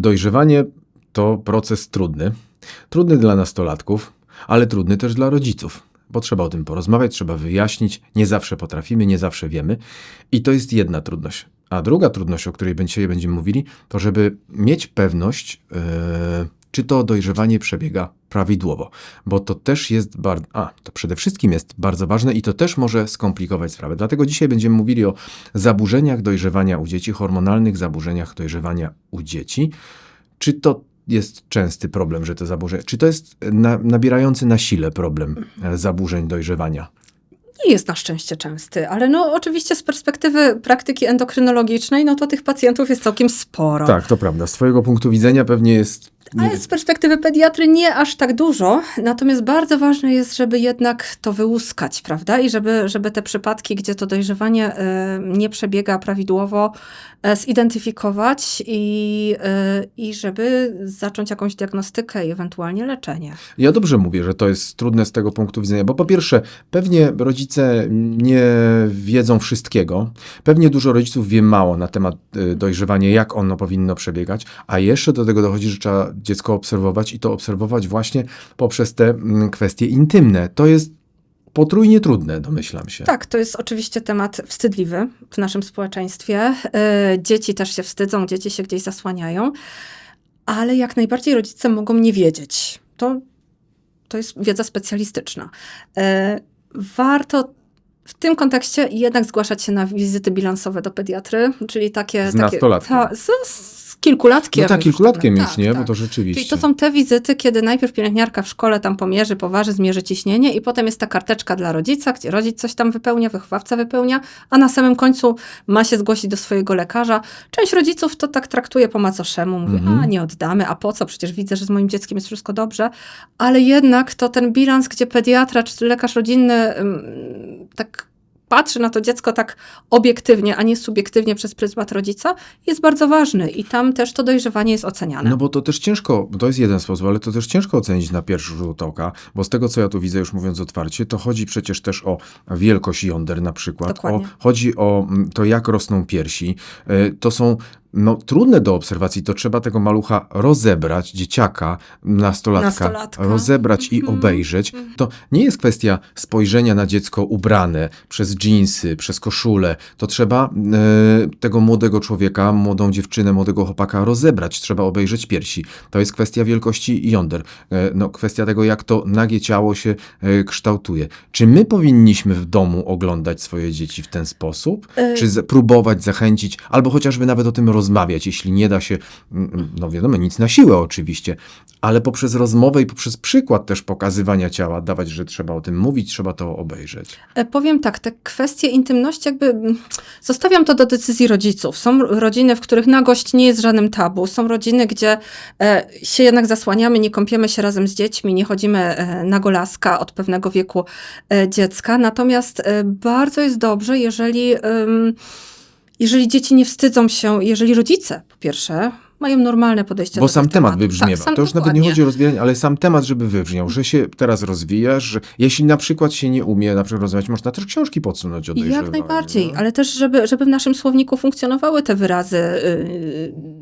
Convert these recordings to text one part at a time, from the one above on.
Dojrzewanie to proces trudny. Trudny dla nastolatków, ale trudny też dla rodziców. Bo trzeba o tym porozmawiać, trzeba wyjaśnić. Nie zawsze potrafimy, nie zawsze wiemy. I to jest jedna trudność. A druga trudność, o której dzisiaj będziemy mówili, to żeby mieć pewność, yy, czy to dojrzewanie przebiega prawidłowo. Bo to też jest bardzo, a to przede wszystkim jest bardzo ważne i to też może skomplikować sprawę. Dlatego dzisiaj będziemy mówili o zaburzeniach dojrzewania u dzieci, hormonalnych zaburzeniach dojrzewania u dzieci. Czy to jest częsty problem, że to zaburzenie, czy to jest na, nabierający na sile problem e, zaburzeń dojrzewania? nie jest na szczęście częsty, ale no oczywiście z perspektywy praktyki endokrynologicznej, no to tych pacjentów jest całkiem sporo. Tak, to prawda. Z twojego punktu widzenia pewnie jest Ale z perspektywy pediatry nie aż tak dużo, natomiast bardzo ważne jest, żeby jednak to wyłuskać, prawda? I żeby, żeby te przypadki, gdzie to dojrzewanie y, nie przebiega prawidłowo, y, zidentyfikować i, y, i żeby zacząć jakąś diagnostykę i ewentualnie leczenie. Ja dobrze mówię, że to jest trudne z tego punktu widzenia, bo po pierwsze, pewnie rodzice nie wiedzą wszystkiego. Pewnie dużo rodziców wie mało na temat dojrzewania, jak ono powinno przebiegać, a jeszcze do tego dochodzi, że trzeba dziecko obserwować i to obserwować właśnie poprzez te mm, kwestie intymne. To jest potrójnie trudne, domyślam się. Tak, to jest oczywiście temat wstydliwy w naszym społeczeństwie. Y, Dzieci też się wstydzą, dzieci się gdzieś zasłaniają, ale jak najbardziej rodzice mogą nie wiedzieć. To, to jest wiedza specjalistyczna. Y, Warto w tym kontekście jednak zgłaszać się na wizyty bilansowe do pediatry, czyli takie... Z takie nastolatkiem. ta, z, z kilkulatkiem. No tak, kilkulatkiem już, Tak, nie? tak. Bo to rzeczywiście. Czyli to są te wizyty, kiedy najpierw pielęgniarka w szkole tam pomierzy, poważy, zmierzy ciśnienie i potem jest ta karteczka dla rodzica, gdzie rodzic coś tam wypełnia, wychowawca wypełnia, a na samym końcu ma się zgłosić do swojego lekarza. Część rodziców to tak traktuje po macoszemu, mówi, Mhm. a nie oddamy, a po co, przecież widzę, że z moim dzieckiem jest wszystko dobrze, ale jednak to ten bilans, gdzie pediatra czy lekarz rodzinny ym, tak patrzy na to dziecko tak obiektywnie, a nie subiektywnie przez pryzmat rodzica, jest bardzo ważny i tam też to dojrzewanie jest oceniane. No bo to też ciężko, to jest jeden sposób, ale to też ciężko ocenić na pierwszy rzut oka, bo z tego, co ja tu widzę, już mówiąc otwarcie, to chodzi przecież też o wielkość jąder na przykład, o, Dokładnie. chodzi o mm, to, jak rosną piersi. Y, To są no, trudne do obserwacji, to trzeba tego malucha rozebrać, dzieciaka, nastolatka, Nastolatka. rozebrać i Mhm. obejrzeć. To nie jest kwestia spojrzenia na dziecko ubrane przez dżinsy, przez koszulę. To trzeba e, tego młodego człowieka, młodą dziewczynę, młodego chłopaka rozebrać. Trzeba obejrzeć piersi. To jest kwestia wielkości jąder. E, no, kwestia tego, jak to nagie ciało się e, kształtuje. Czy my powinniśmy w domu oglądać swoje dzieci w ten sposób? Czy próbować zachęcić, albo chociażby nawet o tym rozmawiać, jeśli nie da się, mm, no wiadomo, nic na siłę oczywiście, ale poprzez rozmowę i poprzez przykład też pokazywania ciała, dawać, że trzeba o tym mówić, trzeba to obejrzeć. E, Powiem tak, te kwestie intymności, jakby mm, zostawiam to do decyzji rodziców. Są rodziny, w których nagość nie jest żadnym tabu. Są rodziny, gdzie e, się jednak zasłaniamy, nie kąpiemy się razem z dziećmi, nie chodzimy e, na golaska od pewnego wieku dziecka. Natomiast bardzo jest dobrze, jeżeli, jeżeli dzieci nie wstydzą się, jeżeli rodzice, po pierwsze, mają normalne podejście Bo do sam temat wybrzmiewa. Tak, sam, to już nawet nie dokładnie. chodzi o rozwijanie, ale sam temat, żeby wybrzmiał, że się teraz rozwijasz, że jeśli na przykład się nie umie na przykład rozmawiać, można też książki podsunąć o Jak najbardziej, no. ale też, żeby, żeby w naszym słowniku funkcjonowały te wyrazy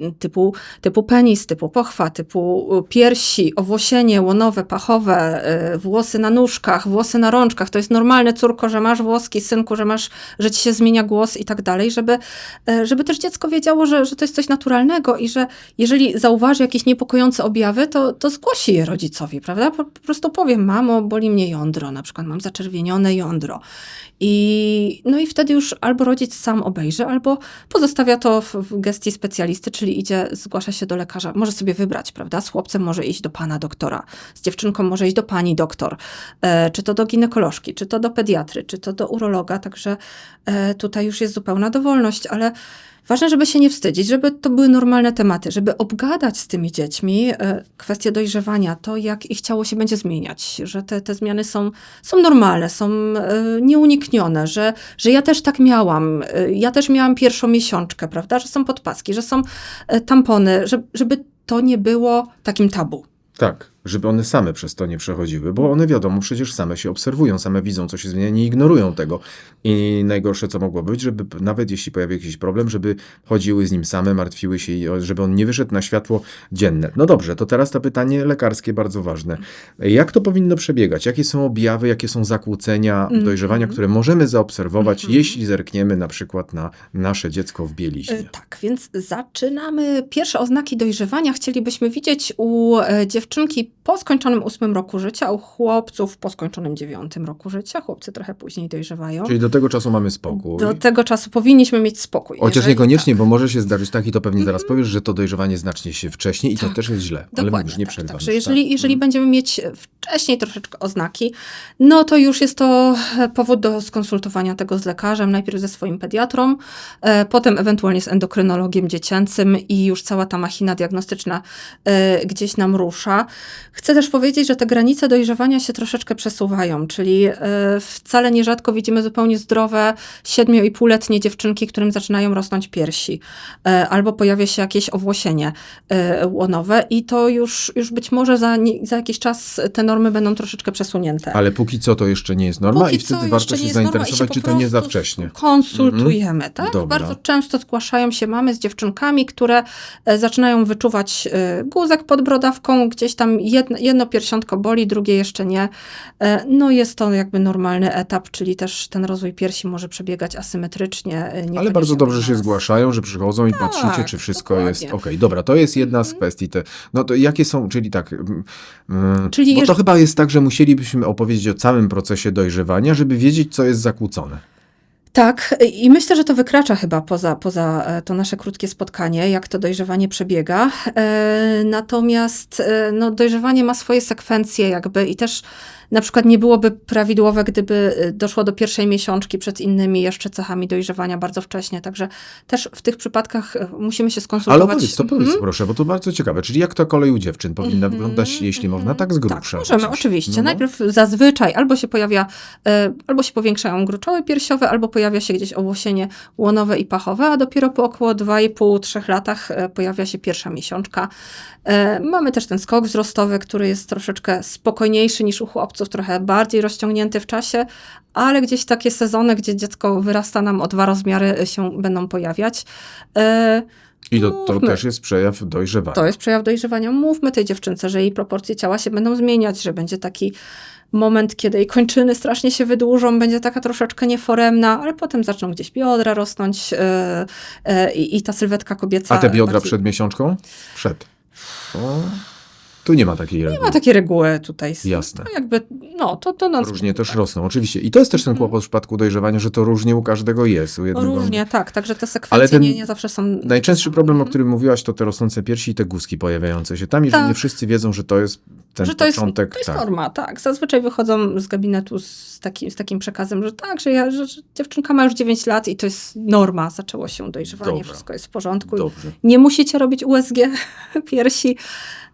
yy, typu, typu penis, typu pochwa, typu y, piersi, owłosienie łonowe, pachowe, yy, włosy na nóżkach, włosy na rączkach. To jest normalne, córko, że masz włoski, synku, że masz, że ci się zmienia głos i tak dalej, żeby, yy, żeby też dziecko wiedziało, że, że to jest coś naturalnego i że jeżeli zauważy jakieś niepokojące objawy, to, to zgłosi je rodzicowi, prawda? Po, po prostu powiem, mamo, boli mnie jądro, na przykład mam zaczerwienione jądro. I, no i wtedy już albo rodzic sam obejrzy, albo pozostawia to w, w gestii specjalisty, czyli idzie, zgłasza się do lekarza. Może sobie wybrać, prawda? Z chłopcem może iść do pana doktora, z dziewczynką może iść do pani doktor, e, czy to do ginekolożki, czy to do pediatry, czy to do urologa, także e, tutaj już jest zupełna dowolność, ale Ważne, żeby się nie wstydzić, żeby to były normalne tematy, żeby obgadać z tymi dziećmi e, kwestię dojrzewania, to jak ich ciało się będzie zmieniać, że te, te zmiany są, są normalne, są e, nieuniknione, że, że ja też tak miałam, e, ja też miałam pierwszą miesiączkę, prawda, że są podpaski, że są tampony, że, żeby to nie było takim tabu. Tak, żeby one same przez to nie przechodziły, bo one wiadomo, przecież same się obserwują, same widzą, co się zmienia, nie ignorują tego. I najgorsze, co mogło być, żeby nawet jeśli pojawi jakiś problem, żeby chodziły z nim same, martwiły się i żeby on nie wyszedł na światło dzienne. No dobrze, to teraz to pytanie lekarskie bardzo ważne. Jak to powinno przebiegać? Jakie są objawy, jakie są zakłócenia Mhm. dojrzewania, które możemy zaobserwować, Mhm. jeśli zerkniemy na przykład na nasze dziecko w bieliźnie? E, Tak, więc zaczynamy. Pierwsze oznaki dojrzewania chcielibyśmy widzieć u e, dziewczynki po skończonym ósmym roku życia, u chłopców po skończonym dziewiątym roku życia. Chłopcy trochę później dojrzewają. Czyli do tego czasu mamy spokój. Do tego czasu powinniśmy mieć spokój. Chociaż niekoniecznie, bo może się zdarzyć tak i to pewnie zaraz powiesz, że to dojrzewanie zacznie się wcześniej i to Tak, też jest źle. Ale Dokładnie, mówisz, nie tak, przerywam. Także już, jeżeli, tak. jeżeli Mhm. będziemy mieć wcześniej troszeczkę oznaki, no to już jest to powód do skonsultowania tego z lekarzem, najpierw ze swoim pediatrą, e, potem ewentualnie z endokrynologiem dziecięcym i już cała ta machina diagnostyczna e, gdzieś nam rusza. Chcę też powiedzieć, że te granice dojrzewania się troszeczkę przesuwają, czyli e, wcale nierzadko widzimy zupełnie zdrowe 7,5-letnie dziewczynki, którym zaczynają rosnąć piersi, e, albo pojawia się jakieś owłosienie e, łonowe i to już, już być może za, za jakiś czas te normy będą troszeczkę przesunięte. Ale póki co to jeszcze nie jest norma Póki i wtedy warto się zainteresować, się czy to nie za wcześnie. Konsultujemy, tak? Dobra. Bardzo często zgłaszają się mamy z dziewczynkami, które zaczynają wyczuwać guzek pod brodawką, gdzieś tam jedno, jedno piersiątko boli, drugie jeszcze nie. E, No jest to jakby normalny etap, czyli też ten rozwój piersi może przebiegać asymetrycznie. e, Ale bardzo dobrze się zgłaszają, że przychodzą i Tak, patrzycie, czy wszystko dokładnie. jest ok. Dobra, to jest jedna z kwestii. Te, no to jakie są, czyli tak, mm, mm, Czyli bo to chyba jest tak, że musielibyśmy opowiedzieć o całym procesie dojrzewania, żeby wiedzieć, co jest zakłócone. Tak, i myślę, że to wykracza chyba poza, poza e, to nasze krótkie spotkanie, jak to dojrzewanie przebiega. E, Natomiast e, no, dojrzewanie ma swoje sekwencje, jakby i też na przykład nie byłoby prawidłowe, gdyby e, doszło do pierwszej miesiączki przed innymi jeszcze cechami dojrzewania bardzo wcześnie. Także też w tych przypadkach e, musimy się Ale skonsultować. opowiedz, to powiedz Mhm. proszę, bo to bardzo ciekawe. Czyli jak to kolej u dziewczyn powinna Mhm, wyglądać, jeśli można, tak z grubsza? Tak, możemy, oczywiście. No, no. Najpierw zazwyczaj albo się pojawia, e, albo się powiększają gruczoły piersiowe, albo pojawia się gdzieś owłosienie łonowe i pachowe, a dopiero po około 2,5-3 latach pojawia się pierwsza miesiączka. Mamy też ten skok wzrostowy, który jest troszeczkę spokojniejszy niż u chłopców, trochę bardziej rozciągnięty w czasie, ale gdzieś takie sezony, gdzie dziecko wyrasta nam o dwa rozmiary e, się będą pojawiać. E, I to, to też jest przejaw dojrzewania. to jest przejaw dojrzewania. Mówmy tej dziewczynce, że jej proporcje ciała się będą zmieniać, że będzie taki moment, kiedy jej kończyny strasznie się wydłużą, będzie taka troszeczkę nieforemna, ale potem zaczną gdzieś biodra rosnąć yy, yy, i, i ta sylwetka kobieca. A te biodra bardziej- przed miesiączką? Przed. O, tu nie ma takiej Nie reguły. ma takiej reguły tutaj. Jasne. To jakby, no, to, to nas Różnie też rosną, oczywiście. I to jest też ten Mhm. kłopot w przypadku dojrzewania, że to różnie u każdego jest. U jednego... Różnie, tak, także te sekwencje nie, nie zawsze są... Najczęstszy problem, o Mhm. którym mówiłaś, to te rosnące piersi i te guzki pojawiające się tam, jeżeli Tak. nie wszyscy wiedzą, że to jest ten że to jest, początek. to jest tak. norma, tak. Zazwyczaj wychodzą z gabinetu z, taki, z takim przekazem, że tak, że, ja, że, że dziewczynka ma już 9 lat i to jest norma, zaczęło się dojrzewanie, Dobra. wszystko jest w porządku. Dobrze. Nie musicie robić USG piersi,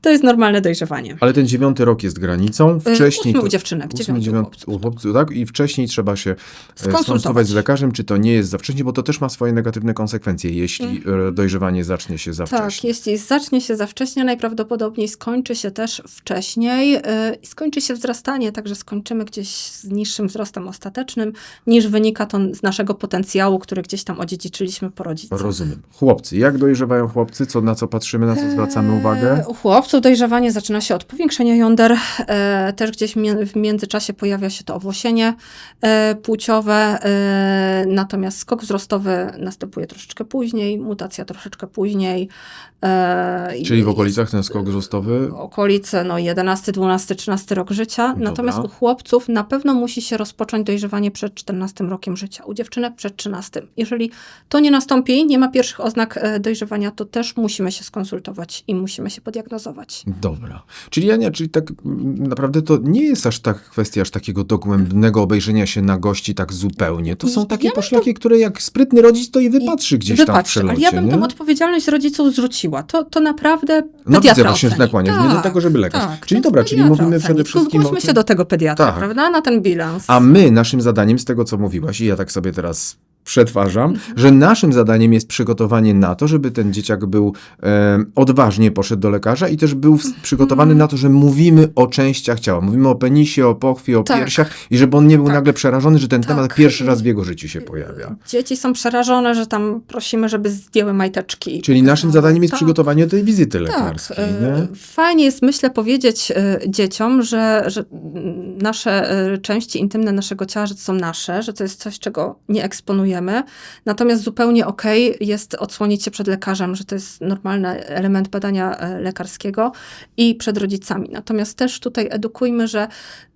to jest normalne dojrzewanie. Ale ten dziewiąty rok jest granicą. Wcześniej. ósmy u to- dziewczynek, ósmy, dziewiąty u dziewiąty chłopców. u chłopców, tak? I wcześniej trzeba się e, Skonsultować. z lekarzem, czy to nie jest za wcześnie, bo to też ma swoje negatywne konsekwencje, jeśli e, dojrzewanie zacznie się za. Tak, wcześnie. jeśli zacznie się za wcześnie, najprawdopodobniej skończy się też wcześniej yy, i skończy się wzrastanie, także skończymy gdzieś z niższym wzrostem ostatecznym, niż wynika to z naszego potencjału, który gdzieś tam odziedziczyliśmy po rodzicach. Rozumiem. Chłopcy. Jak dojrzewają chłopcy? Co, na co patrzymy, na co zwracamy uwagę? E, U chłopców dojrzewanie zaczyna się od powiększenia jąder. E, też gdzieś mie- w międzyczasie pojawia się to owłosienie e, płciowe. E, natomiast skok wzrostowy następuje troszeczkę później, mutacja troszeczkę później. E, i- Czyli w okolicach ten skok wzrostowy? okolice no 11, 12, 13 rok życia. Dobra. Natomiast u chłopców na pewno musi się rozpocząć dojrzewanie przed 14 rokiem życia. U dziewczynek przed 13. Jeżeli to nie nastąpi, nie ma pierwszych oznak e, dojrzewania, to też musimy się skonsultować i musimy się podiagnozować. Dobra. Czyli Ania, czyli tak mm, naprawdę to nie jest aż tak kwestia aż takiego dogłębnego obejrzenia się na gości tak zupełnie. To są takie Ja poszlaki, które jak sprytny rodzic to i wypatrzy gdzieś tam w Wypatrzcie, ale przelocie, ja bym nie? tą odpowiedzialność rodziców zrzuciła. To, to naprawdę No widzę, właśnie, że oceni. nakłaniasz mnie do tego, żeby lekarz. Tak, Czyli to dobra, czyli mówimy przede wszystkim o tym- się do tego pediatra, Tak. prawda? Na ten bilans. A my, naszym zadaniem, z tego co mówiłaś, i ja tak sobie teraz przetwarzam, Mhm. że naszym zadaniem jest przygotowanie na to, żeby ten dzieciak był e, odważnie poszedł do lekarza i też był Mhm. przygotowany na to, że mówimy o częściach ciała. Mówimy o penisie, o pochwie, o Tak. piersiach i żeby on nie był Tak. nagle przerażony, że ten Tak. temat pierwszy raz w jego życiu się pojawia. Dzieci są przerażone, że tam prosimy, żeby zdjęły majteczki. Czyli naszym zadaniem jest Tak. przygotowanie tej wizyty Tak, lekarskiej. e, nie? fajnie jest, myślę, powiedzieć e, dzieciom, że, że nasze e, części intymne naszego ciała, że to są nasze, że to jest coś, czego nie eksponujemy. Natomiast zupełnie okej jest odsłonić się przed lekarzem, że to jest normalny element badania e, lekarskiego i przed rodzicami. Natomiast też tutaj edukujmy, że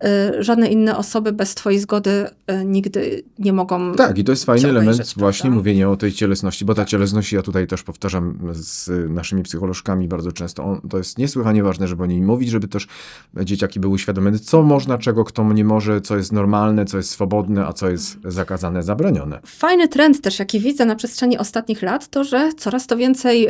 e, żadne inne osoby bez twojej zgody e, nigdy nie mogą Tak, i to jest fajny element obejrzeć, właśnie prawda? mówienia o tej cielesności, bo ta cielesność, ja tutaj też powtarzam z naszymi psycholożkami bardzo często, on, to jest niesłychanie ważne, żeby o niej mówić, żeby też dzieciaki były uświadomione, co można, czego kto nie może, co jest normalne, co jest swobodne, a co jest zakazane, zabronione. Fajny trend też, jaki widzę na przestrzeni ostatnich lat, to że coraz to więcej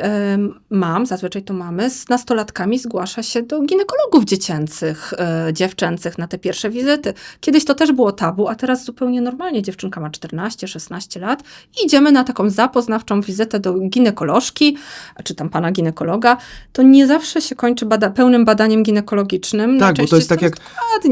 mam, zazwyczaj to mamy, z nastolatkami zgłasza się do ginekologów dziecięcych, e, dziewczęcych na te pierwsze wizyty. Kiedyś to też było tabu, a teraz zupełnie normalnie. Dziewczynka ma 14-16 lat i idziemy na taką zapoznawczą wizytę do ginekolożki, czy tam pana ginekologa. To nie zawsze się kończy bada pełnym badaniem ginekologicznym. Tak, bo to jest tak jak,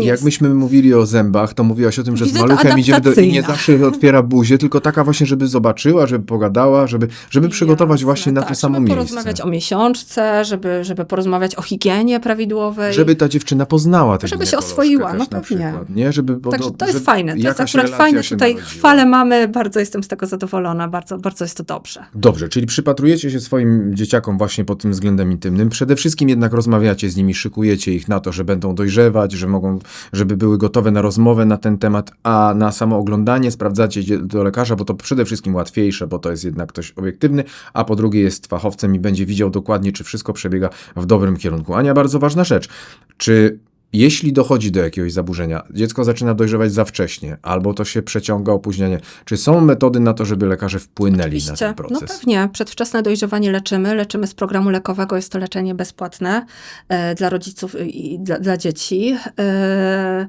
jak myśmy mówili o zębach, to mówiłaś o tym, że z maluchem idziemy do, i nie zawsze otwiera buzię, tylko taka właśnie, żeby zobaczyła, żeby pogadała, żeby, żeby przygotować Jasne, właśnie na tak, to samo żeby miejsce. porozmawiać o miesiączce, żeby, żeby porozmawiać o higienie prawidłowej. Żeby ta dziewczyna poznała tę Żeby się oswoiła, no pewnie. nie? Żeby, bo, Także to jest żeby fajne. To jest akurat fajne. Tutaj narodziła. chwalę mamy, bardzo jestem z tego zadowolona, bardzo, bardzo jest to dobrze. Dobrze, czyli przypatrujecie się swoim dzieciakom właśnie pod tym względem intymnym. Przede wszystkim jednak rozmawiacie z nimi, szykujecie ich na to, że będą dojrzewać, że mogą, żeby były gotowe na rozmowę na ten temat, a na samo oglądanie sprawdzacie do lekarza, bo to przede wszystkim łatwiejsze, bo to jest jednak ktoś obiektywny, a po drugie jest fachowcem i będzie widział dokładnie, czy wszystko przebiega w dobrym kierunku. Ania, bardzo ważna rzecz. Czy jeśli dochodzi do jakiegoś zaburzenia, dziecko zaczyna dojrzewać za wcześnie, albo to się przeciąga opóźnienie, czy są metody na to, żeby lekarze wpłynęli na Oczywiście. ten No proces? pewnie. Przedwczesne dojrzewanie leczymy. Leczymy z programu lekowego. Jest to leczenie bezpłatne e, dla rodziców i dla, dla dzieci. E,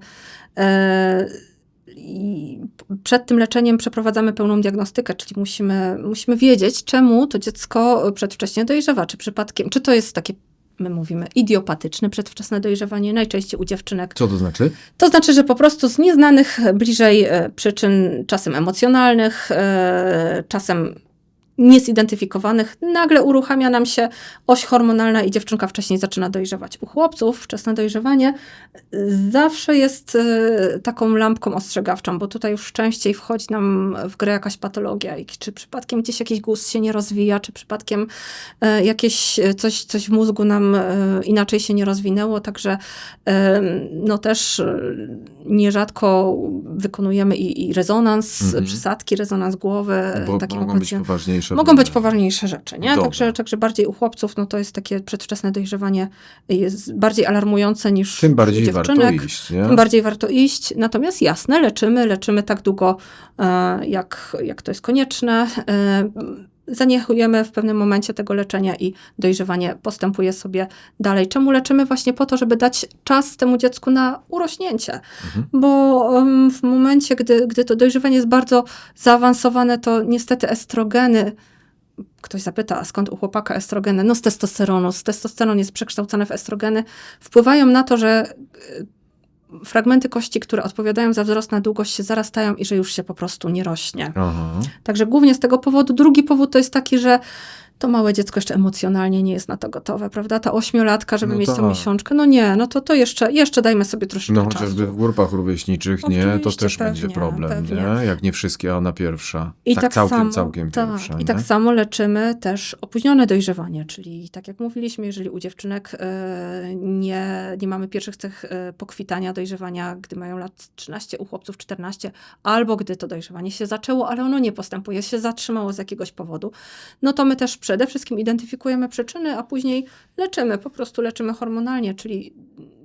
e, przed tym leczeniem przeprowadzamy pełną diagnostykę, czyli musimy, musimy wiedzieć, czemu to dziecko przedwcześnie dojrzewa. Czy przypadkiem, czy to jest takie, my mówimy, idiopatyczne przedwczesne dojrzewanie, najczęściej u dziewczynek Co to znaczy? to znaczy, że po prostu z nieznanych bliżej e, przyczyn, czasem emocjonalnych, e, czasem niezidentyfikowanych, nagle uruchamia nam się oś hormonalna i dziewczynka wcześniej zaczyna dojrzewać. U chłopców wczesne dojrzewanie e, zawsze jest e, taką lampką ostrzegawczą, bo tutaj już częściej wchodzi nam w grę jakaś patologia, i czy przypadkiem gdzieś jakiś guz się nie rozwija, czy przypadkiem e, jakieś coś, coś w mózgu nam inaczej się nie rozwinęło, także no też nierzadko wykonujemy i, i rezonans, Mhm. przysadki, rezonans głowy Bo takiego mogą być pacjenta. Poważniejsze. Mogą być poważniejsze rzeczy, nie? Dobra. Także, także bardziej u chłopców, no to jest takie przedwczesne dojrzewanie jest bardziej alarmujące niż Tym u bardziej dziewczynek. warto iść, nie? Tym bardziej warto iść. Natomiast jasne, leczymy, leczymy tak długo, e, jak, jak to jest konieczne. Zaniechujemy w pewnym momencie tego leczenia i dojrzewanie postępuje sobie dalej. Czemu leczymy? Właśnie po to, żeby dać czas temu dziecku na urośnięcie. Mhm. Bo w momencie, gdy, gdy to dojrzewanie jest bardzo zaawansowane, to niestety estrogeny ktoś zapyta, a skąd u chłopaka estrogeny? No z testosteronu. Z testosteron jest przekształcony w estrogeny. Wpływają na to, że fragmenty kości, które odpowiadają za wzrost na długość się zarastają i że już się po prostu nie rośnie. Aha. Także głównie z tego powodu. Drugi powód to jest taki, że to małe dziecko jeszcze emocjonalnie nie jest na to gotowe, prawda? Ta ośmiolatka, żeby No mieć tak. tą miesiączkę, no nie, no to, to jeszcze, jeszcze dajmy sobie troszeczkę No czasu. chociażby w grupach rówieśniczych, nie? To Oczywiście, też będzie pewnie, problem, pewnie. nie? Jak nie wszystkie, a ona pierwsza. I tak, tak, całkiem, samo, całkiem tak, pierwsza, I nie? tak samo leczymy też opóźnione dojrzewanie, czyli tak jak mówiliśmy, jeżeli u dziewczynek e, nie, nie mamy pierwszych cech e, pokwitania dojrzewania, gdy mają lat 13, u chłopców 14, albo gdy to dojrzewanie się zaczęło, ale ono nie postępuje, się zatrzymało z jakiegoś powodu, no to my też przede wszystkim identyfikujemy przyczyny, a później leczymy, po prostu leczymy hormonalnie, czyli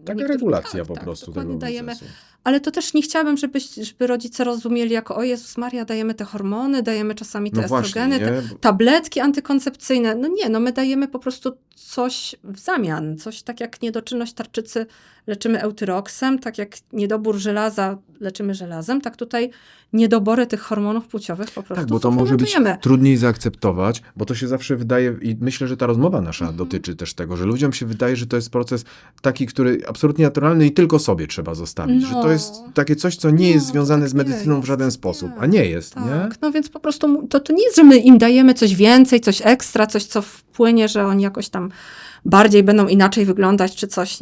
Taka niektórych- regulacja tak, po tak, prostu dokładnie dajemy procesu. ale to też nie chciałabym, żeby, żeby rodzice rozumieli jako o Jezus Maria, dajemy te hormony, dajemy czasami te No właśnie, estrogeny, te nie? tabletki antykoncepcyjne. No nie, no my dajemy po prostu coś w zamian. Coś tak jak niedoczynność tarczycy leczymy eutyroksem, tak jak niedobór żelaza leczymy żelazem, tak tutaj niedobory tych hormonów płciowych po prostu Tak, bo to może być trudniej zaakceptować, bo to się zawsze wydaje, i myślę, że ta rozmowa nasza Mhm. dotyczy też tego, że ludziom się wydaje, że to jest proces taki, który absolutnie naturalny i tylko sobie trzeba zostawić. Że to No. jest takie coś, co nie jest No, związane tak z nie medycyną w jest. żaden Nie. sposób. A nie jest, nie? Tak, no więc po prostu to, to nie jest, że my im dajemy coś więcej, coś ekstra, coś, co wpłynie, że oni jakoś tam bardziej będą inaczej wyglądać, czy coś.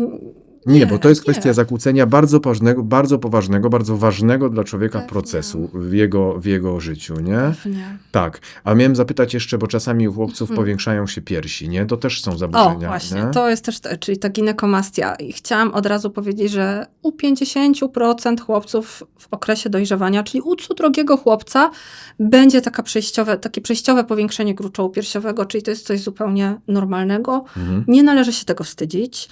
Nie, bo to jest nie. kwestia zakłócenia bardzo poważnego, bardzo poważnego, bardzo ważnego dla człowieka Pewnie. procesu w jego, w jego życiu, nie? Pewnie. Tak. A miałem zapytać jeszcze, bo czasami u chłopców Mhm. powiększają się piersi, nie? To też są O, zaburzenia, właśnie, nie? to jest też, te- czyli ta ginekomastia. I chciałam od razu powiedzieć, że u 50% chłopców w okresie dojrzewania, czyli u co drogiego chłopca, będzie taka przejściowe, takie przejściowe powiększenie gruczołu piersiowego, czyli to jest coś zupełnie normalnego. Mhm. Nie należy się tego wstydzić.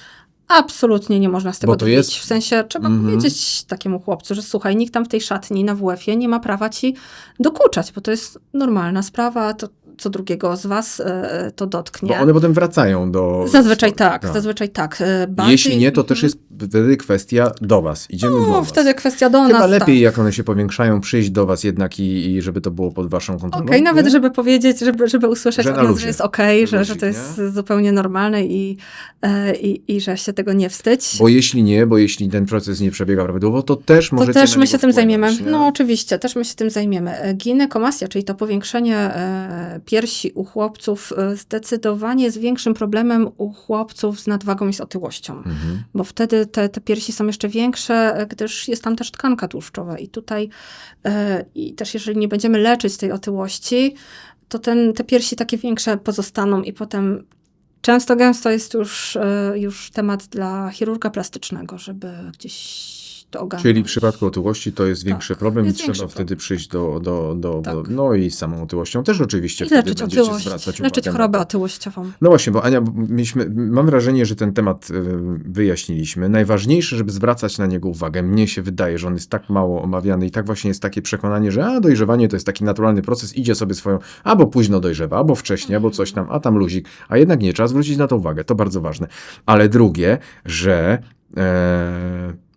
Absolutnie nie można z tego drwić. jest- W sensie trzeba Mhm. powiedzieć takiemu chłopcu, że słuchaj, nikt tam w tej szatni na WF-ie nie ma prawa ci dokuczać, bo to jest normalna sprawa, to co drugiego z was e, to dotknie. Bo one potem wracają do... Zazwyczaj tak, Tak. zazwyczaj tak. E, bardziej- Jeśli nie, to też Mhm. jest wtedy kwestia do was. Idziemy do No, was. wtedy kwestia do Chyba nas. lepiej, jak one się powiększają, przyjść do was jednak i, i żeby to było pod waszą Tak. kontrolą. Okej, nawet nie? żeby powiedzieć, żeby, żeby usłyszeć Że nas, że jest okej, że, że Luzik, to jest zupełnie normalne i, e, i, i że się tego nie wstydź. Bo jeśli nie, bo jeśli ten proces nie przebiega prawidłowo, to też To możecie też na my się tym zajmiemy. nie? No oczywiście, też my się tym zajmiemy. Ginekomastia, czyli to powiększenie piersi u chłopców e, zdecydowanie jest większym problemem u chłopców z nadwagą i z otyłością. Mhm. Bo wtedy te, te piersi są jeszcze większe, e, gdyż jest tam też tkanka tłuszczowa. I tutaj, e, i też jeżeli nie będziemy leczyć tej otyłości, to ten, te piersi takie większe pozostaną i potem często gęsto jest już, e, już temat dla chirurga plastycznego, żeby gdzieś to ogarnąć. Czyli w przypadku otyłości to jest większy Tak, problem i trzeba wtedy przyjść do, do, do, Tak. do... No i z samą otyłością też oczywiście I wtedy leczyć będziecie otyłość, zwracać leczyć uwagę na chorobę otyłościową. No właśnie, bo Ania, mieliśmy, mam wrażenie, że ten temat y, wyjaśniliśmy. Najważniejsze, żeby zwracać na niego uwagę. Mnie się wydaje, że on jest tak mało omawiany i tak właśnie jest takie przekonanie, że a, dojrzewanie to jest taki naturalny proces, idzie sobie swoją, albo późno dojrzewa, albo wcześnie, albo coś tam, a tam luzik. A jednak nie, trzeba zwrócić na to uwagę, to bardzo ważne. Ale drugie, że e,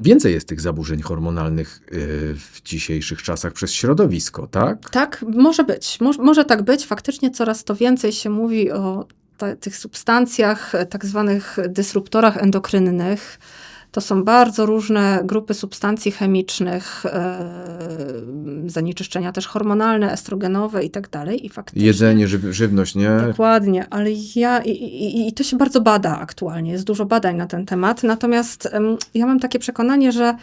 więcej jest tych zaburzeń hormonalnych y, w dzisiejszych czasach przez środowisko, tak? Tak, może być. Moż, może tak być. Faktycznie coraz to więcej się mówi o tych substancjach, e, tak zwanych dysruptorach endokrynnych. To są bardzo różne grupy substancji chemicznych, e, zanieczyszczenia też hormonalne, estrogenowe i tak dalej. I faktycznie, Jedzenie, żyw- żywność, nie? Dokładnie, ale ja i, i, i to się bardzo bada aktualnie, jest dużo badań na ten temat. Natomiast ja mam takie przekonanie, że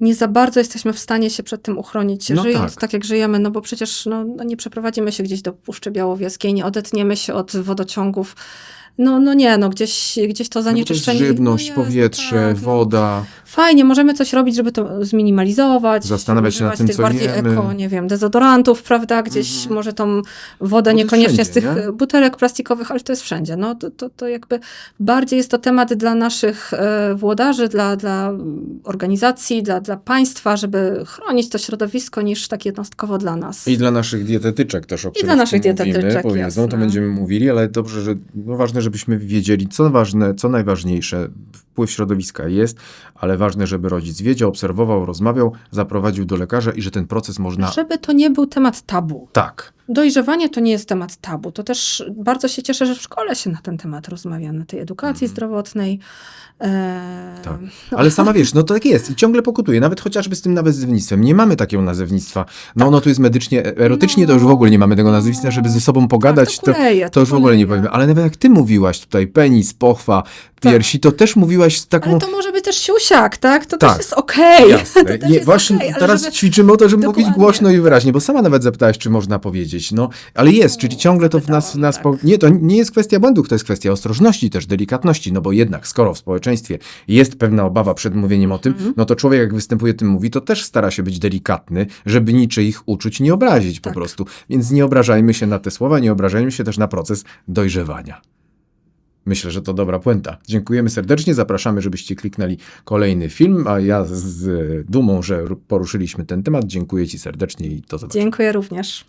nie za bardzo jesteśmy w stanie się przed tym uchronić, No żyjąc tak. tak. jak żyjemy, no bo przecież no, no nie przeprowadzimy się gdzieś do Puszczy Białowieskiej, nie odetniemy się od wodociągów. No, no nie, no gdzieś, gdzieś to No zanieczyszczenie. żywność, no jest, powietrze, tak, no. woda. Fajnie, możemy coś robić, żeby to zminimalizować. Zastanawiać się nad tym, tych co bardziej jemy. eko, nie wiem, dezodorantów, prawda, gdzieś Mhm. może tą wodę jest niekoniecznie z tych wszędzie, nie? butelek plastikowych, ale to jest wszędzie. No, to, to, to jakby bardziej jest to temat dla naszych e, włodarzy, dla, dla organizacji, dla, dla państwa, żeby chronić to środowisko, niż tak jednostkowo dla nas. I dla naszych dietetyczek też, o których dla naszych tu mówimy, dietetyczek, powiedzą, to jasne. będziemy mówili, ale dobrze, że no ważne, żebyśmy wiedzieli, co ważne, co najważniejsze. Wpływ środowiska jest, ale ważne, żeby rodzic wiedział, obserwował, rozmawiał, zaprowadził do lekarza i że ten proces można... Żeby to nie był temat tabu. Tak. Dojrzewanie to nie jest temat tabu. To też bardzo się cieszę, że w szkole się na ten temat rozmawia, na tej edukacji Mhm. zdrowotnej. E, Tak. Ale sama wiesz, no to tak jest i ciągle pokutuje, nawet chociażby z tym nazewnictwem. Nie mamy takiego nazewnictwa. No ono tu jest medycznie, erotycznie to już w ogóle nie mamy tego nazewnictwa, żeby ze sobą pogadać, tak, to, to, kuleje, to już w ogóle nie powiemy. Ale nawet jak ty mówiłaś tutaj, penis, pochwa, piersi, to też mówiłaś z taką... Ale to może być też siusiak, tak? To Tak. też jest okej. To też Nie, właśnie ale teraz żeby- ćwiczymy o to, żeby mówić Dokładnie. głośno i wyraźnie, bo sama nawet zapytałaś, czy można powiedzieć. No, ale jest, czyli ciągle to w nas, nas tak. po... Nie, to nie jest kwestia błędów, to jest kwestia ostrożności, też delikatności, no bo jednak skoro w społeczeństwie jest pewna obawa przed mówieniem o tym, Mhm. no to człowiek jak występuje tym mówi, to też stara się być delikatny, żeby niczyich uczuć nie obrazić po Tak. prostu. Więc nie obrażajmy się na te słowa, nie obrażajmy się też na proces dojrzewania. Myślę, że to dobra puenta. Dziękujemy serdecznie, zapraszamy, żebyście kliknęli kolejny film, a ja z dumą, że poruszyliśmy ten temat, dziękuję Ci serdecznie i do zobaczenia. Dziękuję również.